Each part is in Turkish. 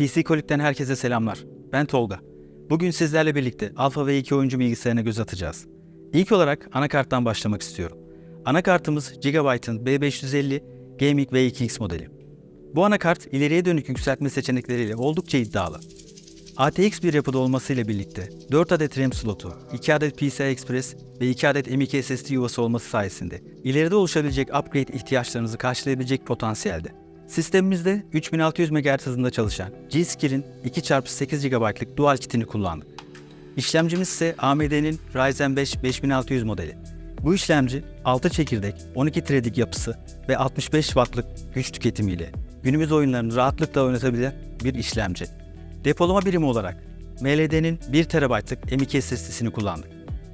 PC Kolik'ten herkese selamlar. Ben Tolga. Bugün sizlerle birlikte Alpha V2 oyuncu bilgisayarına göz atacağız. İlk olarak anakarttan başlamak istiyorum. Anakartımız Gigabyte'ın B550 Gaming V2X modeli. Bu anakart ileriye dönük yükseltme seçenekleriyle oldukça iddialı. ATX bir yapıda olmasıyla birlikte 4 adet RAM slotu, 2 adet PCI Express ve 2 adet M.2 SSD yuvası olması sayesinde ileride oluşabilecek upgrade ihtiyaçlarınızı karşılayabilecek potansiyelde. Sistemimizde 3600 MHz hızında çalışan G-Skill'in 2x8 GB'lık dual kitini kullandık. İşlemcimiz ise AMD'nin Ryzen 5 5600 modeli. Bu işlemci 6 çekirdek, 12 threadlik yapısı ve 65 wattlık güç tüketimiyle günümüz oyunlarını rahatlıkla oynatabilen bir işlemci. Depolama birimi olarak MLD'nin 1 TB'lık M.2 SSD'sini kullandık.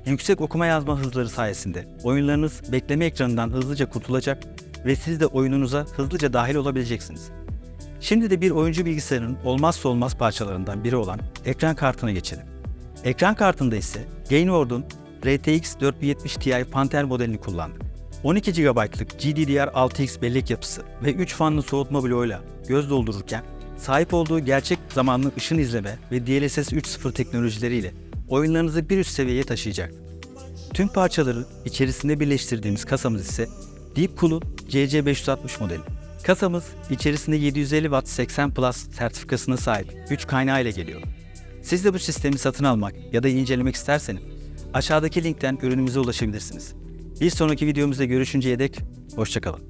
Yüksek okuma yazma hızları sayesinde oyunlarınız bekleme ekranından hızlıca kurtulacak ve siz de oyununuza hızlıca dahil olabileceksiniz. Şimdi de bir oyuncu bilgisayarının olmazsa olmaz parçalarından biri olan ekran kartına geçelim. Ekran kartında ise Gainward'un RTX 4070 Ti Panther modelini kullandık. 12 GB'lık GDDR6X bellek yapısı ve 3 fanlı soğutma bloğuyla göz doldururken sahip olduğu gerçek zamanlı ışın izleme ve DLSS 3.0 teknolojileriyle oyunlarınızı bir üst seviyeye taşıyacak. Tüm parçaları içerisinde birleştirdiğimiz kasamız ise Deepcool'un CC560 modeli. Kasamız içerisinde 750 Watt 80 Plus sertifikasına sahip güç kaynağı ile geliyor. Siz de bu sistemi satın almak ya da incelemek isterseniz aşağıdaki linkten ürünümüze ulaşabilirsiniz. Bir sonraki videomuzda görüşünceye dek hoşçakalın.